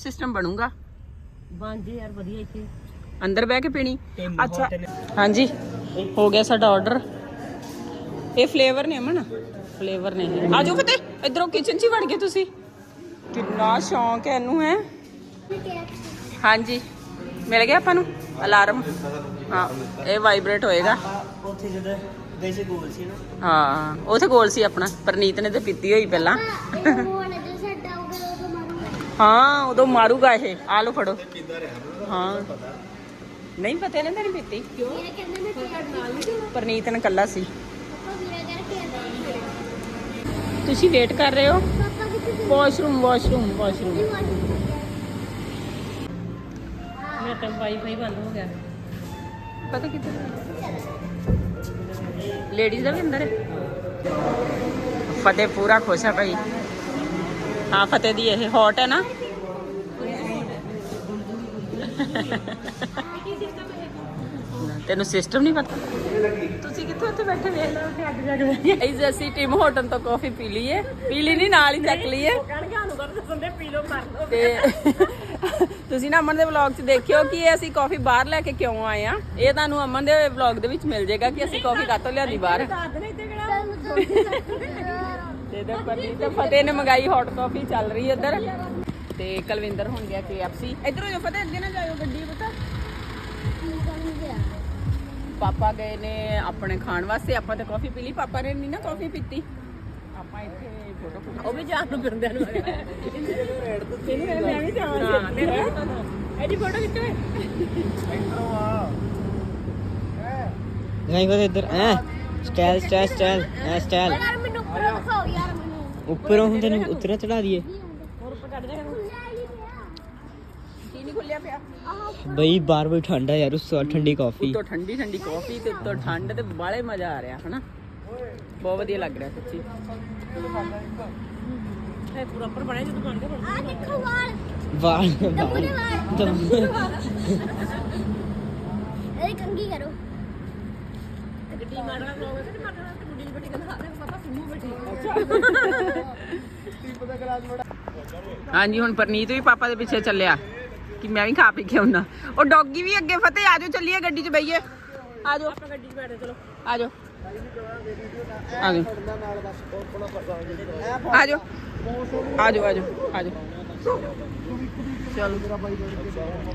System ਬਣੂਗਾ? ਬਣ ਜੇ ਯਾਰ ਵਧੀਆ ਇੱਥੇ। ਅੰਦਰ ਬਹਿ ਕੇ ਪੀਣੀ? ਅੱਛਾ। ਹਾਂਜੀ ਹੋ ਗਿਆ ਸਾਡਾ ਆਰਡਰ ਇਹ ਫਲੇਵਰ ਨੇ ਅਮਨ? ਫਲੇਵਰ ਨੇ। ਆ ਜਾਓ ਫਤਿਹ ਇਧਰੋਂ ਕਿਚਨ 'ਚ ਹੀ ਵੜ ਗਏ ਤੁਸੀਂ। ਕਿੰਨਾ ਸ਼ੌਂਕ ਹੈ ਇਹਨੂੰ ਹੈ? ਹਾਂਜੀ। ਮਿਲ ਗਿਆ ਆਪਾਂ ਨੂੰ? ਅਲਾਰਮ ਹਾਂ ਇਹ ਵਾਈਬ੍ਰੇਟ ਹੋਏਗਾ। ਉੱਥੇ ਜਦੋਂ ਵੈਸੇ ਗੋਲ ਸੀ ਨਾ। ਹਾਂ ਉਥੇ ਗੋਲ ਸੀ ਆਪਣਾ। ਪਰਨੀਤ ਨੇ ਤੇ ਪੀਤੀ ਹੋਈ ਪਹਿਲਾਂ। ਹਾਂ ਉਦੋਂ ਮਾਰੂਗਾ ਇਹ। ਆ ਲਓ ਫੜੋ। ਹਾਂ। ਨਹੀਂ ਪਤਾ ਇਹਨੇ ਤਾਂ ਨਹੀਂ ਪੀਤੀ ਪਰਨੀਤ ਨੇ ਕੱਲਾ ਸੀ। ਤੁਸੀਂ ਵੇਟ ਕਰ ਰਹੇ ਹੋ? ਵਾਸ਼ਰੂਮ ਵਾਸ਼ਰੂਮ ਵਾਸ਼ਰੂਮ ਮੇਰਾ ਤਾਂ ਵਾਈਫਾਈ ਬੰਦ ਹੋ ਗਿਆ। ਪਤਾ ਕਿੱਥੇ ਲੇਡੀਜ਼ ਦਾ ਵੀ ਅੰਦਰ ਹੈ। ਫਤਿਹ ਪੂਰਾ ਖੁਸ਼ ਹੈ ਭਾਈ। ਹਾਂ ਫਤਿਹ ਦੀ ਇਹ ਹੌਟ ਹੈ ਨਾ। ਤੈਨੂੰ ਸਿਸਟਮ ਨਹੀਂ ਪਤਾ? ਤੁਸੀਂ ਕਿੱਥੇ ਉੱਥੇ ਬੈਠੇ ਵੇਖ ਲਓ ਉੱਥੇ ਅੱਗ ਜਗ ਰਹੀ ਹੈ। ਅਸੀਂ ਟਿਮ ਹੋਟਲ ਤੋਂ ਕਾਫੀ ਪੀ ਲਈਏ। ਪੀ ਲਈ ਨਹੀਂ ਨਾਲ ਹੀ ਚੱਕ ਲਈਏ। ਕਹਿਣਗੇ ਸਾਨੂੰ ਕਰ ਦੱਸਦੇ ਪੀ ਲੋ ਕਰ ਲੋ ਤੇ ਤੁਸੀਂ ਨਾ ਅਮਨ ਦੇ ਵਲੌਗ 'ਚ ਦੇਖਿਓ ਕਿ ਇਹ ਅਸੀਂ ਕਾਫੀ ਬਾਹਰ ਲੈ ਕੇ ਕਿਉਂ ਆਏ ਆ। ਇਹ ਤੁਹਾਨੂੰ ਅਮਨ ਦੇ ਵਲੌਗ ਦੇ ਵਿੱਚ ਮਿਲ ਜਾਏਗਾ ਕਿ ਅਸੀਂ ਕਾਫੀ ਕਾਤੋਂ ਲਿਆਂਦੀ ਬਾਹਰ। ਦੱਸ ਦੇ ਕਿਹੜਾ ਤੇ ਦੇ ਪਰਨੀ ਤੇ ਫਤਿਹ ਨੇ ਮੰਗਾਈ ਹੌਟ ਕਾਫੀ ਚੱਲ ਰਹੀ ਇੱਧਰ। ਤੇ ਕਲਵਿੰਦਰ ਹੁਣ ਗਿਆ KFC ਇਧਰੋਂ ਜੋ ਫਤਿਹ ਅੱਗੇ ਨਾ ਜਾਇਓ ਗੱਡੀ ਪਤਾ। ਪਾਪਾ ਗਏ ਨੇ ਆਪਣੇ ਖਾਣ ਵਾਸਤੇ ਆਪਾਂ ਤਾਂ ਕਾਫੀ ਪੀ ਲਈ ਪਾਪਾ ਨੇ ਨਹੀਂ ਨਾ ਕਾਫੀ ਪੀਤੀ। ਆਪਾਂ ਇੱਥੇ ਫੋਟੋ ਫੋਟੋ ਉਹ ਵੀ ਜਾਣ ਨੂੰ ਫਿਰਦਿਆਂ ਨੂੰ। ਮੈਂ ਵੀ ਜਾਵਾਂ ਇਹਦੀ ਫੋਟੋ ਖਿੱਚੋ ਨਹੀਂ ਬਸ ਇੱਧਰ ਐ। ਸਟਾਈਲ ਸਟਾਈਲ ਸਟਾਈਲ ਐ ਸਟਾਈਲ। ਦਿਖਾਓ ਯਾਰ ਮੈਨੂੰ ਉੱਪਰੋਂ ਹੁਣ ਤੈਨੂੰ ਉਤਰਾ ਚੜਾ ਦਈਏ। ਹੋਰ ਉੱਪਰ ਕੱਢ ਦੇ ਕੀ ਨਹੀਂ ਖੁੱਲਿਆ ਪਿਆ ਬਈ ਬਾਹਰ ਬਈ ਠੰਡਾ ਯਾਰ ਉਸ ਤੋਂ ਬਾਅਦ ਠੰਡੀ ਕਾਫੀ ਉੱਤੋਂ ਠੰਡੀ ਠੰਡੀ ਕਾਫੀ ਤੇ ਉੱਤੋਂ ਠੰਡ ਤੇ ਬਾਲੇ ਮਜ਼ਾ ਆ ਰਿਹਾ ਹਨਾ? ਬਹੁਤ ਵਧੀਆ ਲੱਗ ਰਿਹਾ ਸੱਚੀ। ਇਹ ਪੂਰਾ ਉੱਪਰ ਬਣਿਆ ਜਦੋਂ ਬਣ ਗਿਆ ਆ ਦੇਖੋ ਵਾਲ। ਵਾਲ। ਦਮੂਰੇ ਵਾਲ। ਇਹ ਕੰਗੀ ਕਰੋ। ਗੱਡੀ ਮਾਰਨਾ ਲੋਗੇ ਤੇ ਮਾਰਨਾ ਤੇ ਗੁੱਡੀ ਬੱਟੀ ਕਹਿੰਦਾ ਹਾਂ ਪਾਪਾ ਸਿੰਮੂ ਬੱਟੀ ਹਾਂਜੀ ਹੁਣ ਪਰਨੀਤ ਵੀ ਪਾਪਾ ਦੇ ਪਿੱਛੇ ਚੱਲਿਆ। ਕਿ ਮੈਂ ਵੀ ਖਾ ਪੀ ਕੇ ਆਉਣਾ ਉਹ ਡੌਗੀ ਵੀ ਅੱਗੇ ਫਤਿਹ ਆਜੋ ਚੱਲੀਏ ਗੱਡੀ 'ਚ ਬਈਏ। ਆਜੋ ਆਪਾਂ ਗੱਡੀ 'ਚ ਬੈਠੇ ਚਲੋ। ਆਜੋ ਆਜੋ ਆਜੋ ਆਜੋ ਆਜੋ ਆਜੋ ਚਲੋ।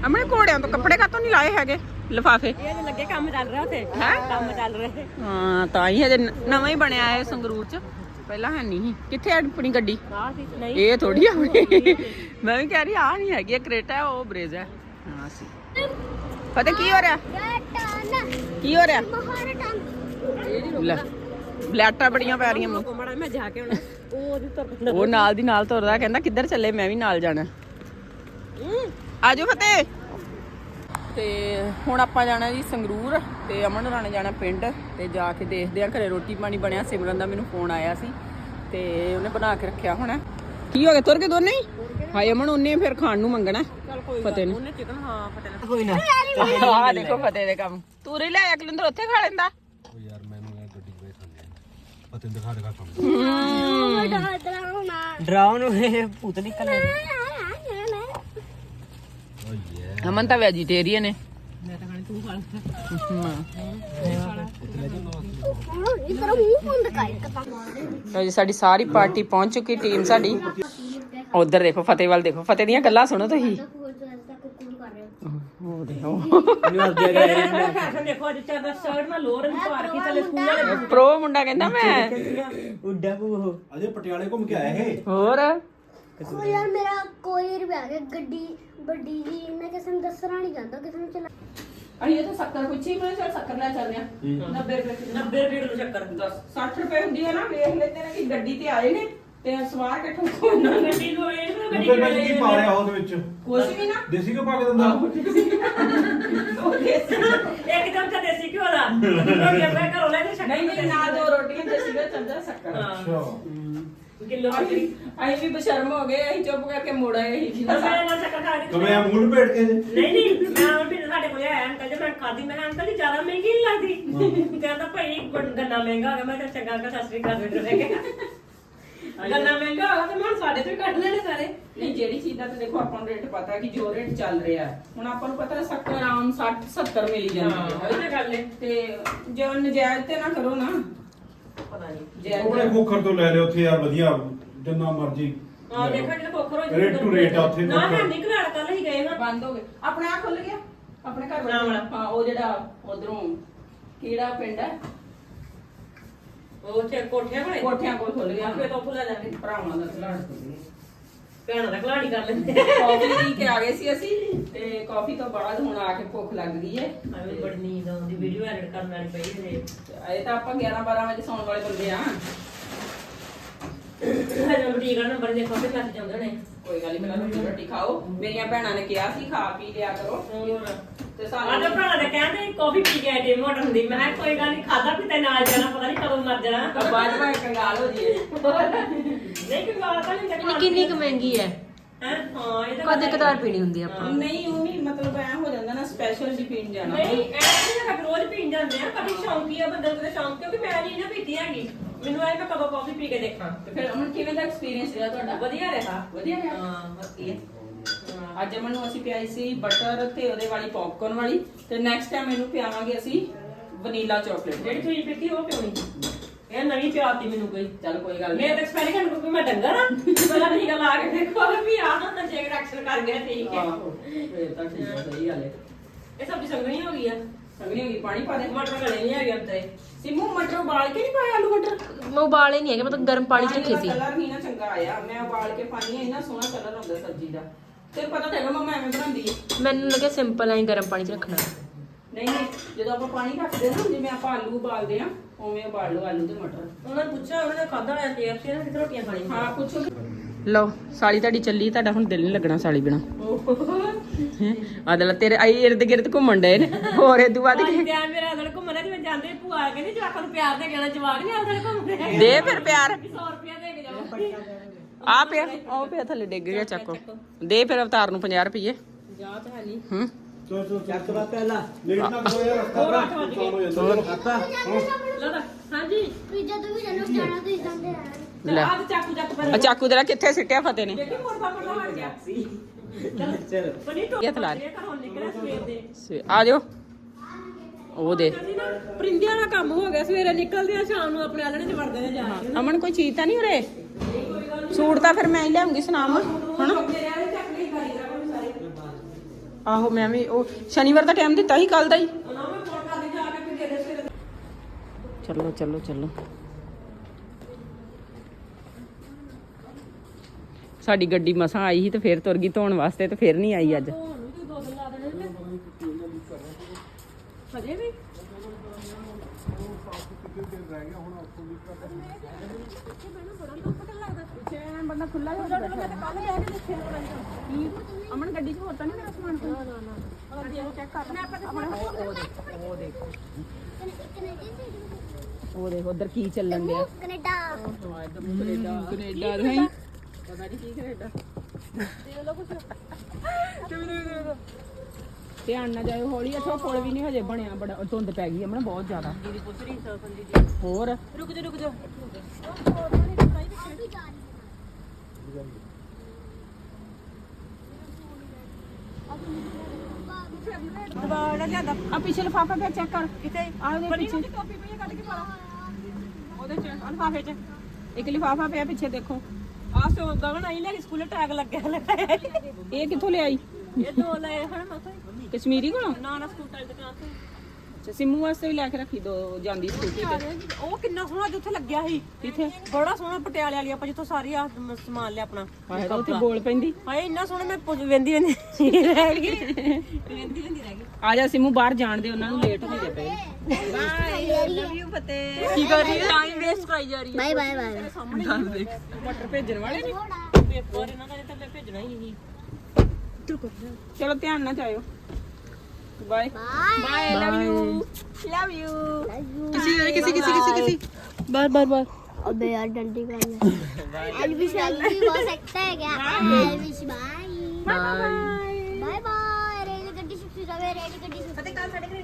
ਅਮਨੇ ਘੋੜਿਆਂ ਤੋਂ ਕੱਪੜੇ ਕਾਤੋਂ ਨਹੀਂ ਲਾਏ ਹੈਗੇ? ਲਿਫਾਫੇ। ਇਹ ਜੇ ਲੱਗੇ ਕੰਮ ਚੱਲ ਰਿਹਾ ਉੱਥੇ। ਹੈਂ? ਕੰਮ ਚੱਲ ਰਿਹਾ। ਹਾਂ ਤਾਂ ਹੀ ਹਜੇ ਨ- ਨਵਾਂ ਹੀ ਬਣਿਆ ਹੈ ਸੰਗਰੂਰ 'ਚ। ਪਹਿਲਾਂ ਹੈ ਨਹੀਂ। ਸੀ। ਕਿੱਥੇ ਆ ਆਪਣੀ ਗੱਡੀ? ਆਹ ਸੀ ਨਹੀਂ। ਇਹ ਥੋੜੀ ਆਪਣੀ। ਮੈਂ ਵੀ ਕਹਿ ਰਹੀ ਆ ਨਹੀਂ ਹੈਗੀ ਇਹ ਕਰੇਟਾ ਹੈ ਉਹ ਬਰੇਜ਼ ਹੈ। ਹਾਂ ਸੀ। ਪਤਾ ਕੀ ਹੋ ਰਿਹਾ? ਕੀ ਹੋ ਰਿਹਾ? ਲੈ ਬਲੈਟਾਂ ਬੜੀਆਂ ਪੈ ਰਹੀਆਂ ਘੁੰਮਣਾ ਮੈਂ ਜਾ ਕੇ ਉਹ ਉਹਦੀ ਤੁਰ ਉਹ ਨਾਲ ਦੀ ਨਾਲ ਤੁਰਦਾ ਕਹਿੰਦਾ ਕਿੱਧਰ ਚੱਲੇ ਮੈਂ ਵੀ ਨਾਲ ਜਾਣਾ। ਆਜੋ ਫਤਿਹ। ਤੇ ਹੁਣ ਆਪਾਂ ਜਾਣਾ ਜੀ ਸੰਗਰੂਰ ਤੇ ਅਮਨ ਨੇ ਜਾਣਾ ਪਿੰਡ ਤੇ ਜਾ ਕੇ ਦੇਖਦੇ ਆ ਘਰੇ ਰੋਟੀ ਪਾਣੀ ਬਣਿਆ। ਸਿਮਰਨ ਦਾ ਮੈਨੂੰ ਫੋਨ ਆਇਆ ਸੀ ਤੇ ਉਹਨੇ ਬਣਾ ਕੇ ਰੱਖਿਆ ਹੋਣਾ। ਕੀ ਹੋ ਗਿਆ? ਤੁਰ ਕੇ ਦੋਨੇ ਹੀ? ਹਾਏ ਅਮਨ ਉਹਨੇ ਫਿਰ ਖਾਣ ਨੂੰ ਮੰਗਣਾ। ਚੱਲ ਕੋਈ ਫਤਿਹ ਨੂੰ। ਉਹਨੇ ਚਿਕਨ ਹਾਂ ਪਤਾ ਨਹੀਂ ਕੋਈ ਨਾ। ਆਹ ਦੇਖੋ ਫਤਿਹ ਦੇ ਕੰਮ। ਤੂੰ ਰੀ ਲੈ ਅਕਲਿੰਦਰ ਉੱਥੇ ਖਾ ਲੈਂਦਾ। ਵੱਡਾ ਡਰਾਉਣਾ ਡਰਾਉਣ ਨੂੰ ਇਹ ਭੂਤ ਨਿਕਲ ਅਮਨ ਤਾਂ ਵੈਜੀਟੇਰੀਅਨ ਹੈ ਮੈਂ ਤਾਂ ਖਾਣੀ ਖਾ ਲਓ ਜੀ ਸਾਡੀ ਸਾਰੀ ਪਾਰਟੀ ਪਹੁੰਚ ਚੁੱਕੀ ਟੀਮ ਸਾਡੀ। ਉਧਰ ਦੇਖੋ ਫਤਿਹ ਵੱਲ ਦੇਖੋ। ਫਤਿਹ ਦੀਆਂ ਗੱਲਾਂ ਸੁਣੋ ਤੁਸੀਂ। ਉਹ ਦੇਖੋ। ਪਾਰ ਮੁੰਡਾ ਕਹਿੰਦਾ ਮੈਂ। ਉੱਡਾ ਕੋ ਅਜੇ ਪਟਿਆਲੇ ਘੁੰਮ ਕੇ ਆਏ ਇਹ। ਹੋਰ? ਉਹ ਯਾਰ ਮੇਰਾ ਕੋਰੀਅਰ ਵੀ ਆ ਗਿਆ ਗੱਡੀ ਵੱਡੀ ਜੀ ਮੈਂ ਕਿਸੇ ਨੂੰ ਦੱਸਣਾ ਨਹੀਂ ਚਾਹੁੰਦਾ ਕਿਸੇ ਨੂੰ ਚਲਾ ਅੜੀ ਇਹ ਤਾਂ ਸ਼ੱਕਰ ਪੁੱਛੀ ਮੈਂ ਚਲ ਸ਼ੱਕਰ ਲੈ ਚੱਲਦੇ ਆ 90 ਰੁਪਏ 90 ਰੁਪਏ ਕਿਲੋ ਚੱਕਰ 60 ਰੁਪਏ ਹੁੰਦੀ ਹੈ ਨਾ ਵੇਖ ਲੈਂਦੇ ਨੇ ਕਿ ਗੱਡੀ ਤੇ ਆਏ ਨੇ ਤੇ ਸਵਾਰ ਕੇ ਠੋਕੋ ਇਹਨਾਂ ਨੇ ਗੱਡੀ ਨੂੰ ਇਹ ਨਾ ਗੱਡੀ ਨੇ ਕੀ ਪਾ ਰਿਹਾ ਉਹਦੇ ਵਿੱਚ? ਕੁਛ ਵੀ ਨਾ। ਦੇਸੀ ਕਿਉਂ ਪਾ ਕੇ ਦਿੰਦਾ। ਇੱਕਦਮ ਤਾਂ ਦੇਸੀ ਘਿਓ ਦਾ। ਰੋਟੀ ਮੈਂ ਘਰੋਂ ਲੈ ਕੇ ਨਹੀਂ ਨਹੀਂ ਨਾਲ ਦੋ ਰੋਟੀਆਂ ਤੇ ਸੀਗਾ ਚੱਲਦਾ ਸ਼ੱਕਰ। ਅੱਛਾ। ਕਿਲੋ ਅਸੀਂ ਅਸੀਂ ਵੀ ਬਸ਼ਰਮ ਹੋ ਗਏ ਅਸੀਂ ਚੁੱਪ ਕਰਕੇ ਮੁੜ ਆਏ ਅਸੀਂ ਮੈਂ ਨਾਲ ਚੱਕਰ ਖਾ ਤੂੰ ਮੈਂ ਮੂਲ ਭੇਟ ਕੇ ਜੇ ਨਹੀਂ ਨਹੀਂ ਮੈਂ ਉਹ ਵੀ ਸਾਡੇ ਕੋਲ ਆਇਆ ਅੰਕਲ ਜੀ ਮੈਂ ਖਾਦੀ ਮੈਂ ਕਿਹਾ, ਅੰਕਲ ਜੀ ਜ਼ਿਆਦਾ ਮਹਿੰਗੀ ਨਹੀਂ ਲੱਗਦੀ? ਕਹਿੰਦਾ ਭਾਈ ਗੰਨਾ ਮਹਿੰਗਾ ਹੋ ਗਿਆ। ਮੈਂ ਕਿਹਾ ਚੰਗਾ ਅੰਕਲ ਸਤਿ ਸ੍ਰੀ ਅਕਾਲ ਬੇਟੇ ਮੈਂ ਕਿਹਾ ਗੰਨਾ ਮਹਿੰਗਾ ਹੋਗਾ ਤੇ ਮੈਂ ਹੁਣ ਸਾਡੇ ਤੋਂ ਹੀ ਕੱਢ ਲੈਣੇ ਸਾਰੇ। ਨਹੀਂ ਜਿਹੜੀ ਚੀਜ਼ ਦਾ ਤੇ ਦੇਖੋ ਆਪਾਂ ਨੂੰ ਰੇਟ ਪਤਾ ਕਿ ਜੋ ਰੇਟ ਚੱਲ ਰਿਹਾ ਹੈ। ਹੁਣ ਆਪਾਂ ਨੂੰ ਪਤਾ ਸ਼ੱਕਰ ਆਮ 60 70 ਮਿਲੀ ਜਾਂਦੀ ਹਾਂ। ਹੈ ਉਹੀ ਤਾਂ ਗੱਲ ਹੈ। ਤੇ ਜੋ ਨਜਾਇਜ਼ ਤੇ ਨਾ ਕਰੋ ਨਾ। ਪਤਾ ਨਹੀਂ। ਆਪਣੇ ਜਾਇਜ਼ ਖੋਖਰ ਤੋਂ ਲੈ ਲਿਓ ਉੱਥੇ ਯਾਰ ਵਧੀਆ ਜਿੰਨਾ ਮਰਜ਼ੀ ਆ ਦੇਖਾ ਜਿਹੜਾ ਕੋਖਰ ਹੋ Rate to rate ਆ ਉੱਥੇ ਨਾ ਕੋਖਰ। ਹੈ ਨਿਕਲ ਕੱਲ ਹੀ ਗਏ ਹਾਂ ਬੰਦ ਹੋ ਗਏ। ਆਪਣੇ ਆਪ ਖੁੱਲ ਗਿਆ। ਆਪਣੇ ਘਰ ਵਾਲਾ। ਹਾਂ ਉਹ ਜਿਹੜਾ ਉਧਰੋਂ ਕਿਹੜਾ ਪਿੰਡ ਹੈ? ਉਹ ਕੋਠਿਆਂ ਕੋਲ? ਖੁੱਲ ਗਿਆ। ਤੋਂ ਭੁੱਲਾ ਜਾਂਦੇ ਭਰਾਵਾਂ ਦਾ ਖਿਲਾੜ ਖੁੱਲ ਗਿਆ ਭੈਣਾਂ ਦਾ ਖਲਾੜੀ ਕਰ ਲੈਂਦੇ। ਕਾਫੀ ਪੀ ਕੇ ਆ ਗਏ ਸੀ ਅਸੀਂ ਤੇ ਕਾਫੀ ਤੋਂ ਬਾਅਦ ਹੁਣ ਆ ਕੇ ਭੁੱਖ ਲੱਗ ਗਈ ਹੈ ਐਵੇਂ ਬੜੀ ਨੀਂਦ ਆਉਂਦੀ ਵੀਡੀਓ ਐਡਿਟ ਕਰਨ ਵਾਲੀ ਪਈ ਤੇ ਇਹ ਤਾਂ ਆਪਾਂ 11 12 ਵਜੇ ਸੌਣ ਵਾਲੇ ਬੰਦੇ ਆ। ਹਜੇ ਬੁਟੀਕ ਦਾ ਨੰਬਰ ਦੇਖੋ ਤੇ ਲੱਗ ਜਾਂਦੇ ਨੇ ਕੋਈ ਗੱਲ ਨਹੀਂ ਮੇਰਾ ਰੋਟੀ ਰੋਟੀ ਖਾਓ। ਮੇਰੀਆਂ ਭੈਣਾਂ ਨੇ ਕਿਹਾ ਸੀ ਖਾ ਪੀ ਲਿਆ ਕਰੋ। ਹੋਰ? ਤੇ ਸਾਨੂੰ ਤਾਂ ਭਰਾ ਦੇ ਕਹਿੰਦੇ ਕਾਫੀ ਪੀ ਕੇ ਆਏ ਡੇ ਮੋਟਰ ਹੁੰਦੀ। ਮੈਂ ਕਿਹਾ ਕੋਈ ਗੱਲ ਨਹੀਂ ਖਾਦਾ ਪੀਤਾ ਨਾਲ ਜਾਣਾ ਪਤਾ ਨਹੀਂ ਕਦੋਂ ਮਰ ਜਾਣਾ। ਬਾਅਦ ਵਿੱਚ ਕੰਗਾਲ ਹੋ ਜੀਏ ਨਹੀਂ ਕਿ ਗੱਲ ਤਾਂ ਨਹੀਂ ਇਹ ਕਿੰਨੀ ਕੁ ਮਹਿੰਗੀ ਹੈ? ਹੈ? ਹਾਂ ਇਹ ਤਾਂ ਕਦੇ ਕਦਾਰ ਪੀਣੀ ਹੁੰਦੀ ਆ ਆਪਾਂ। ਨਹੀਂ ਉਹ ਨਹੀਂ ਮਤਲਬ ਐ ਹੋ ਜਾਂਦਾ ਨਾ ਸਪੈਸ਼ਲ ਜੀ ਪੀਣ ਜਾਣਾ। ਨਹੀਂ ਐ ਨਹੀਂ ਰੋਜ਼ ਪੀਣ ਜਾਂਦੇ ਆ। ਕਦੀ ਸ਼ੌਂਕੀ ਆ ਬੰਦੇ ਨੂੰ ਕਦੇ ਸ਼ੌਂਕ ਕਿਉਂਕਿ ਮੈਂ ਨਹੀਂ ਨਾ ਪੀਤੀ ਹੈਗੀ। ਮੈਨੂੰ ਐ ਮੈਂ ਕਦੋਂ ਕਾਫੀ ਪੀ ਕੇ ਦੇਖਾਂ। ਤੇ ਫਿਰ ਅਮਨ ਕਿਵੇਂ ਦਾ ਐਕਸਪੀਰੀਅੰਸ ਰਿਹਾ ਤੁਹਾਡਾ? ਵਧੀਆ ਰਿਹਾ। ਵਧੀਆ ਰਿਹਾ? ਹਾਂ ਵਧੀਆ। ਅੱਜ ਅਮਨ ਨੂੰ ਅਸੀਂ ਪਿਆਈ ਸੀ ਬਟਰ ਤੇ ਉਹਦੇ ਵਾਲੀ ਪੌਪਕਾਰਨ ਵਾਲੀ। ਤੇ ਨੈਕਸਟ ਟਾਈਮ ਇਹਨੂੰ ਪਿਆਵਾਂਗੇ ਅਸੀਂ ਵਨੀਲਾ ਚਾਕਲੇਟ ਜਿਹੜੀ ਤੁਸੀਂ ਪੀਤੀ ਉਹ ਕਿਉਂ ਨਹੀਂ ਇਹ ਨਵੀਂ ਪਿਆਤੀ ਮੈਨੂੰ ਕੋਈ। ਚੱਲ ਕੋਈ ਗੱਲ ਮੈਂ ਨਹੀਂ। ਤਾਂ ਐਕਸਪੈਰੀਮੈਂਟ ਕਿਉਂਕਿ ਮੈਂ ਡੰਗਰ ਆ ਪਹਿਲਾਂ ਨਹੀਂ ਗੱਲ ਆ ਕੇ ਦੇਖੋ ਵੀ ਆ ਨਾ ਜੇ ਰਿਐਕਸ਼ਨ ਕਰ ਗਿਆ ਠੀਕ ਹੈ। ਆਹੋ ਫੇਰ ਤਾਂ ਠੀਕ ਹੈ ਸਹੀ ਗੱਲ ਹੈ ਇਹ ਸਬਜ਼ੀ ਸੰਗਣੀ ਹੋ ਗਈ ਆ। ਸੰਗਣੀ ਹੋ ਗਈ ਪਾਣੀ ਪਾ ਦੇ। ਟਮਾਟਰ ਗਲੇ ਨਹੀਂ ਹੈਗੇ ਅੰਦਰ ਸਿਮੂ ਮਟਰ ਉਬਾਲ ਕੇ ਨਹੀਂ ਪਾਇਆ ਆਲੂ ਮਟਰ? ਮੈਂ ਉਬਾਲੇ ਨਹੀਂ ਹੈਗੇ ਮਤਲਬ ਗਰਮ ਪਾਣੀ 'ਚ ਰੱਖੇ ਸੀ। ਕਲਰ ਨਹੀਂ ਨਾ ਚੰਗਾ ਆਇਆ। ਮੈਂ ਉਬਾਲ ਕੇ ਪਾਣੀ ਆ ਇੰਨਾ ਸੋਹਣਾ ਕਲਰ ਆਉਂਦਾ ਸਬਜ਼ੀ ਦਾ। ਤੈਨੂੰ ਪਤਾ ਤਾਂ ਹੈਗਾ ਮੰਮਾ ਐਵੇਂ ਬਣਾਉਂਦੀ ਹੈ ਮੈਨੂੰ ਲੱਗਿਆ ਸਿੰਪਲ ਐਂ ਗਰਮ ਪਾਣੀ 'ਚ ਰੱਖਣਾ। ਨਹੀਂ ਨਹੀਂ ਜਦੋਂ ਆਪਾਂ ਪਾਣੀ ਰੱਖਦੇ ਨਾ ਜਿਵੇਂ ਆਪਾਂ ਆਲੂ ਉਬਾਲਦੇ ਆ ਉਵੇਂ ਉਬਾਲ ਲਓ ਆਲੂ ਤੇ ਮਟਰ। ਉਹਨਾਂ ਨੇ ਪੁੱਛਿਆ ਉਹਨਾਂ ਨੇ ਖਾਦਾ ਹੋਇਆ KFC ਇਹਨਾਂ ਕਿਤੇ ਰੋਟੀਆਂ ਖਾਣੀਆਂ ਹਾਂ ਪੁੱਛੋ। ਲਓ ਸਾਲੀ ਤੁਹਾਡੀ ਚੱਲੀ ਤੁਹਾਡਾ ਹੁਣ ਦਿਲ ਨਹੀਂ ਲੱਗਣਾ ਸਾਲੀ ਬਿਨਾ। ਆਦਲ ਤੇਰੇ ਆਈ ਇਰਦ ਗਿਰਦ ਘੁੰਮਣ ਡਏ ਨੇ। ਹੋਰ ਇਹ ਦੁਆ ਅੱਜ ਤੇ ਮੇਰਾ ਅਦਲ ਘੁੰਮਣਾ ਜਿਵੇਂ ਜਾਂਦੇ ਭੂਆ ਆ ਕਹਿੰਦੀ ਜਵਾਕਾਂ ਨੂੰ ਪਿਆਰ ਦੇ ਕਹਿਣਾ ਜਵਾਕ ਨਹੀਂ ਆਉਂਦੇ ਘੁੰਮਦੇ ਹੈਗੇ। ਦੇ ਫਿਰ ਪਿਆਰ। 100 ਰੁਪਿਆ ਦੇ ਕੇ ਜਾਓ ਆ? ਪਿਆ ਉਹ ਪਿਆ ਥੱਲੇ ਡਿੱਗ ਗਿਆ ਚੱਕੋ। ਦੇ ਫਿਰ ਅਵਤਾਰ ਨੂੰ 50 ਰੁਪਏ ਜਾ ਤਾਂ ਹੈ ਨਹੀਂ। ਹੂੰ। ਚੋ ਚੋ ਚੱਕ ਬਾਤ ਪਹਿਲਾ। ਲੇਕਿਨ ਨਾ ਕੋਈ ਰਸਤਾ ਹੋ ਜਾਂਦਾ ਖਾਤਾ। ਲੜਾ ਹਾਂਜੀ। ਪੀਜ਼ਾ ਤੋਂ ਵੀ ਜਨਮ ਜਾਣਾ ਤੁਸੀਂ ਜਾਂਦੇ ਰਹਿਣਾ। ਲੈ। ਆਹ ਤੇ ਚਾਕੂ ਚੱਕ ਪਰ ਆ ਚਾਕੂ ਤੇਰਾ ਕਿੱਥੇ ਸਿੱਟਿਆ ਫਤਿਹ ਨੇ? ਦੇਖੀ ਮੋੜ ਪਾਪੜ ਲਾ ਗਿਆ। ਸੀ ਚਲ। ਪਨੀ ਤੋਂ ਇਹ ਤਾਂ ਲਾ ਦੇ। ਘਰੋਂ ਨਿਕਲਿਆ ਸਵੇਰ ਦੇ। ਸਵੇ- ਆ ਜਾਓ। ਉਹ ਦੇ। ਨਾ ਪਰਿੰਦਿਆਂ ਦਾ ਕੰਮ ਹੋ ਗਿਆ ਸਵੇਰੇ ਨਿਕਲਦੇ ਆ ਸ਼ਾਮ ਨੂੰ ਆਪਣੇ ਆਲਣੇ ਚ ਵੜਦੇ ਆ ਜਾ ਕੇ। ਅਮਨ ਕੋਈ ਚੀਜ਼ ਤਾਂ ਨਹੀਂ ਉਰੇ? ਸੂਟ ਤਾਂ ਫਿਰ ਮੈਂ ਹੀ ਲਿਆਉਂਗੀ ਸੁਨਾਮ, ਹਨਾ? ਆਹੋ, ਮੈਂ ਵੀ ਉਹ ਸ਼ਨੀਵਾਰ ਦਾ ਟਾਈਮ ਦਿੱਤਾ ਸੀ ਕੱਲ ਦਾ ਹੀ। ਚਲੋ ਚਲੋ ਚਲੋ। ਸਾਡੀ ਗੱਡੀ ਮਸਾਂ ਆਈ ਸੀ ਤੇ ਫੇਰ ਤੁਰ ਗਈ ਧੋਣ ਵਾਸਤੇ ਤੇ ਫੇਰ ਨਹੀਂ ਆਈ ਅੱਜ ਤੁਹਾਨੂੰ ਵੀ ਦੋ ਦਿਨ ਲਾ ਦੇਣੇ ਨੇ ਹਜੇ ਵੀ? ਬੰਦਾ ਖੁੱਲਾ ਹੋ ਜਾਂਦਾ। ਮੈਂ ਤਾਂ ਕੱਲ ਲੈ ਕੇ ਦੇਖੇ ਅਮਨ ਗੱਡੀ 'ਚ ਹੋਰ ਤਾਂ ਨਹੀਂ ਮੇਰਾ ਸਮਾਨ ਕੋਈ? ਨਾ ਨਾ ਨਾ। ਚੈੱਕ ਕਰ ਮੈਂ ਆਪਣੇ ਉਹ ਦੇਖ ਉਹ ਦੇਖ। ਦੇਖ ਉਧਰ ਕੀ ਚੱਲਣ ਡਿਆ? ਕੈਨੇਡਾ। ਕੈਨੇਡਾ। ਕੈਨੇਡਾ ਦੇ ਪਤਾ ਨਹੀਂ ਕੀ ਕੈਨੇਡਾ। ਧਿਆਨ ਨਾਲ ਜਾਇਓ ਹੌਲੀ ਇੱਥੋਂ ਪੁਲ ਵੀ ਨਹੀਂ ਹਜੇ ਬਣਿਆ ਬੜਾ ਧੁੰਦ ਪੈ ਗਈ ਅਮਨ ਬਹੁਤ ਜ਼ਿਆਦਾ। ਦੀਦੀ ਪੁੱਛ ਰਹੀ ਸਰਪੰਚ ਜੀ ਹੋਰ? ਰੁਕ ਜਾ ਰੁਕ ਜਾ। ਦਵਾੜਾ ਲਿਆਦਾ। ਆ ਪਿਛਲੇ ਲਿਫਾਫਾ ਪਿਆ ਚੈੱਕ ਕਰ। ਕਿਤੇ ਆ ਉਹਦੇ ਪਿੱਛੇ। ਕਾਪੀ ਪਈ ਕੱਢ ਕੇ ਪਾ ਲਾ। ਉਹਦੇ ਚ ਲਿਫਾਫੇ ਚ। ਇੱਕ ਲਿਫਾਫਾ ਪਿਆ ਪਿੱਛੇ ਦੇਖੋ। ਆ ਸੋ ਗਗਨ ਆਈ ਲੈ ਕੇ ਸਕੂਲੇ ਟੈਗ ਲੱਗਿਆ ਲੈ ਇਹ ਕਿੱਥੋਂ ਲਿਆਈ? ਇਹ ਦੋ ਲਏ ਹਨ ਮਸਾਂ। ਕਸ਼ਮੀਰੀ ਕੋਲੋਂ? ਨਾ ਨਾ ਸਕੂਲ ਟੈਗ ਦੁਕਾਨ ਤੋਂ। ਅੱਛਾ ਸਿੰਮੂ ਵਾਸਤੇ ਵੀ ਲੈ ਕੇ ਰੱਖੀ ਦੋ ਜਾਂਦੀ ਸਕੂਟੀ ਤੇ ਉਹ ਕਿੰਨਾ ਸੋਹਣਾ ਜਿੱਥੇ ਲੱਗਿਆ ਸੀ। ਕਿੱਥੇ? ਬੜਾ ਸੋਹਣਾ ਪਟਿਆਲੇ ਵਾਲੀ ਆਪਾਂ ਜਿੱਥੋਂ ਸਾਰੀ ਆ ਮ- ਸਮਾਨ ਲਿਆ ਆਪਣਾ। ਆਏ ਤਾਂ ਉੱਥੇ ਬੋਲ ਪੈਂਦੀ। ਹਾਏ ਇੰਨਾ ਸੋਹਣਾ ਮੈਂ ਪੁੱਛ ਵੇਂਦੀ ਵੇਂਦੀ ਰਹਿ ਗਈ। ਵੇਂਦੀ ਵੇਂਦੀ ਰਹਿ ਗਈ। ਆ ਜਾ ਸਿੰਮੂ ਬਾਹਰ ਜਾਣ ਦੇ ਉਹਨਾਂ ਨੂੰ ਲੇਟ ਹੋ ਗਏ ਪਏ। ਕੀ ਕਰ ਰਹੀ ਹੈ? ਟਾਈਮ ਵੇਸਟ ਕਰਾਈ ਜਾ ਰਹੀ ਹੈ। ਬਾਏ ਬਾਏ ਬਾਏ ਮਟਰ ਭੇਜਣ ਵਾਲੇ ਨੇ? ਪੇਪਰ ਇਹਨਾਂ ਦਾ ਥੱਲੇ ਭੇਜਣਾ ਹੀ ਨਹੀਂ। रुको चलो ध्यान ना जाओ bye bye love you love you किसी किसी किसी किसी किसी। बार बार बार। अबे यार डंडी का एलविश भी हो सकता है क्या? Elvis bye bye bye bye rail गड्डी शिफ्ट हो जावे रेडी गड्डी शिफ्ट पता कहाँ सड़क रही